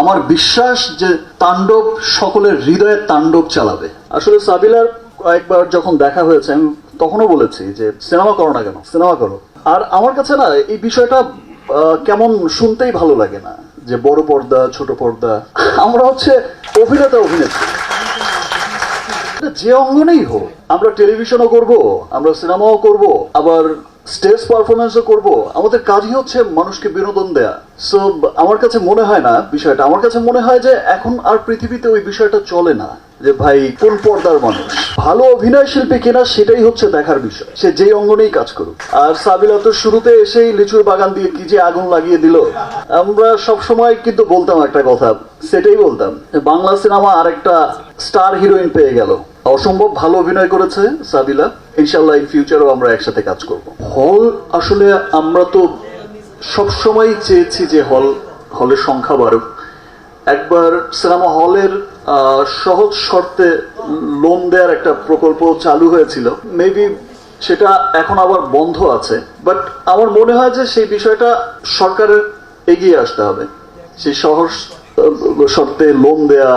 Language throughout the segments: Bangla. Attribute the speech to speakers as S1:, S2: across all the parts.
S1: আমার বিশ্বাস যে তাণ্ডব সকলের হৃদয়ের তাণ্ডব চালাবে। আসলে সাবিলার কয়েকবার যখন দেখা হয়েছে, আমি তখনও বলেছি যে সিনেমা করো না কেন, সিনেমা করো। আর আমার কাছে না, এই বিষয়টা কেমন শুনতেই ভালো লাগে না, যে বড় পর্দা, ছোট পর্দা। আমরা হচ্ছে অভিনেতা, অভিনেত্রী। যে অঙ্গনেই হোক, আমরা টেলিভিশনও করব, আমরা সিনেমাও করব, আবার স্টেজ পারফরমেন্সও করব, আমাদের কাজই হচ্ছে মানুষকে বিনোদন দেয়া। সো আমার কাছে মনে হয় না বিষয়টা। আমার কাছে মনে হয় যে এখন আর পৃথিবীতে ওই বিষয়টা চলে না, যে ভাই কোন পর্দার মানুষ। ভালো অভিনয় শিল্পী কিনা সেটাই হচ্ছে দেখার বিষয়। সে যেই অঙ্গনেই কাজ করুক। আর সাবিলা তো শুরুতে এসেই লিচুর বাগান দিয়ে কি যে আগুন লাগিয়ে দিল, আমরা সব সময় কিন্তু বলতাম একটা কথা, সেটাই বলতাম বাংলা সিনেমা আরেকটা স্টার হিরোইন পেয়ে গেল। অসম্ভব ভালো অভিনয় করেছে সাবিলা। ইনশাল্লাহ ইন ফিউচারও আমরা একসাথে কাজ করব। হল আসলে আমরা তো সবসময় চেয়েছি যে হল হলের সংখ্যা বাড়ুক। একবার সিনেমা হলের সহজ শর্তে লোন দেওয়ার একটা প্রকল্প চালু হয়েছিল। মেবি সেটা এখন আবার বন্ধ আছে। বাট আমার মনে হয় যে সেই বিষয়টা সরকারের এগিয়ে আসতে হবে। সেই সহজ শর্তে লোন দেয়া,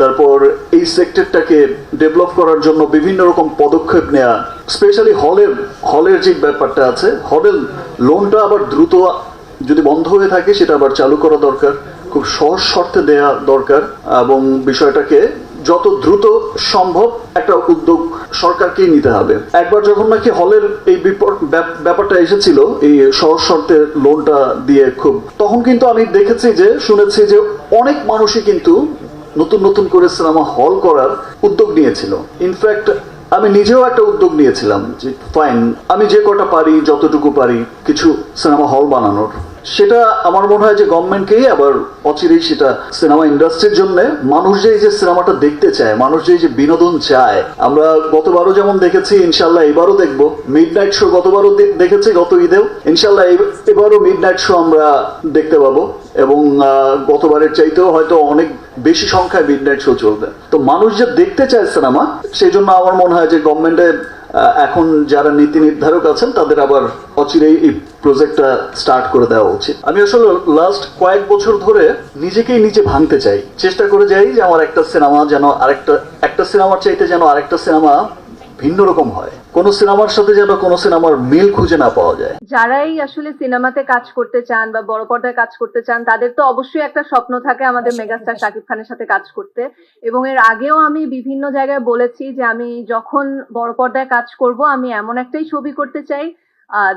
S1: তারপর এই সেক্টরটাকে ডেভেলপ করার জন্য বিভিন্ন রকম পদক্ষেপ নেওয়া স্পেশালি হলের হলের যে ব্যাপারটা আছে হলের লোনটা আবার দ্রুত যদি বন্ধ হয়ে থাকে, সেটা আবার চালু করা দরকার, খুব সহজ শর্তে দেয়া দরকার, এবং বিষয়টাকে যত দ্রুত সম্ভব একটা উদ্যোগ সরকারকেই নিতে হবে। একবার যখন নাকি হলের এই ব্যাপ- ব্যাপারটা এসেছিল, এই সহজ শর্তে লোনটা দিয়ে খুব, তখন কিন্তু আমি দেখেছি যে, শুনেছি যে অনেক মানুষই কিন্তু নতুন নতুন করে সিনেমা হল করার উদ্যোগ নিয়েছিল। ইনফ্যাক্ট আমি নিজেও একটা উদ্যোগ নিয়েছিলাম যে ফাইন আমি যে কটা পারি, যতটুকু পারি, কিছু সিনেমা হল বানানোর। সেটা আমার মনে হয় যে গভর্নমেন্টকেই আবার অচিরেই সেটা সিনেমা ইন্ডাস্ট্রির জন্য, মানুষ যে এই যে সিনেমাটা দেখতে চায়, মানুষ যে এই যে বিনোদন চায়, আমরা গতবারও যেমন দেখেছি, ইনশাল্লাহ এবারও দেখব। মিড নাইট শো গতবারও দেখেছি গত ঈদেও। ইনশাল্লাহ এবারও মিড নাইট শো আমরা দেখতে পাবো এবং গতবারের চাইতেও হয়তো অনেক বেশি সংখ্যায় মিড নাইট শো চলবে। তো মানুষ যে দেখতে চায় সিনেমা, সেই জন্য আমার মনে হয় যে গভর্নমেন্টের এখন যারা নীতি নির্ধারক আছেন, তাদের আবার অচিরেই এই প্রজেক্টটা স্টার্ট করে দেওয়া উচিত। আমি আসলে লাস্ট কয়েক বছর ধরে নিজেকেই নিজে ভাঙতে চাই। চেষ্টা করে যাই যে আমার একটা সিনেমা যেন আরেকটা একটা সিনেমার চাইতে যেন আরেকটা সিনেমা ভিন্ন রকম হয়। কোন সিনেমার সাথে যেন কোন সিনেমার মিল খুঁজে না পাওয়া যায়।
S2: যারাই আসলে সিনেমাতে কাজ করতে চান বা বড় পর্দায় কাজ করতে চান তাদের তো অবশ্যই একটা স্বপ্ন থাকে আমাদের মেগাস্টার শাকিব খানের সাথে কাজ করতে। এবং এর আগেও আমি বিভিন্ন জায়গায় বলেছি যে আমি যখন বড় পর্দায় কাজ করব আমি এমন একটাই ছবি করতে চাই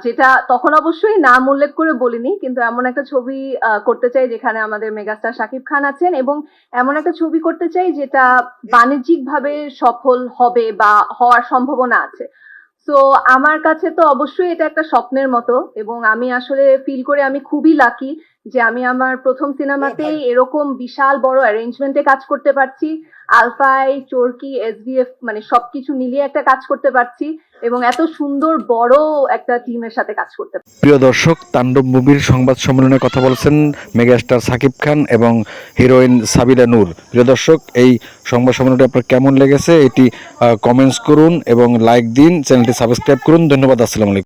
S2: যেটা তখন অবশ্যই নাম উল্লেখ করে বলিনি কিন্তু এমন একটা ছবি করতে চাই যেখানে আমাদের মেগাস্টার শাকিব খান আছেন এবং এমন একটা ছবি করতে চাই যেটা বাণিজ্যিকভাবে সফল হবে বা হওয়ার সম্ভাবনা আছে। সো আমার কাছে তো অবশ্যই এটা একটা স্বপ্নের মতো এবং আমি আসলে ফিল করে আমি খুবই লাকি যে আমি আমার প্রথম সিনেমাতেই এরকম বিশাল বড় অ্যারেঞ্জমেন্টে কাজ করতে পারছি। আলফাই, চোরকি এসবিএফ মানে সবকিছু মিলিয়ে একটা কাজ করতে পারছি এবং এত সুন্দর, বড় একটা টিমের সাথে কাজ করতে
S3: প্রিয় দর্শক, তাণ্ডব মুভির সংবাদ সম্মেলনে কথা বলছেন মেগাস্টার সাকিব খান এবং হিরোইন সাবিলা নূর। প্রিয় দর্শক, এই সংবাদ সম্মেলনটি আপনার কেমন লেগেছে? এটি কমেন্টস করুন এবং লাইক দিন, চ্যানেলটি সাবস্ক্রাইব করুন। ধন্যবাদ, আসসালামু আলাইকুম।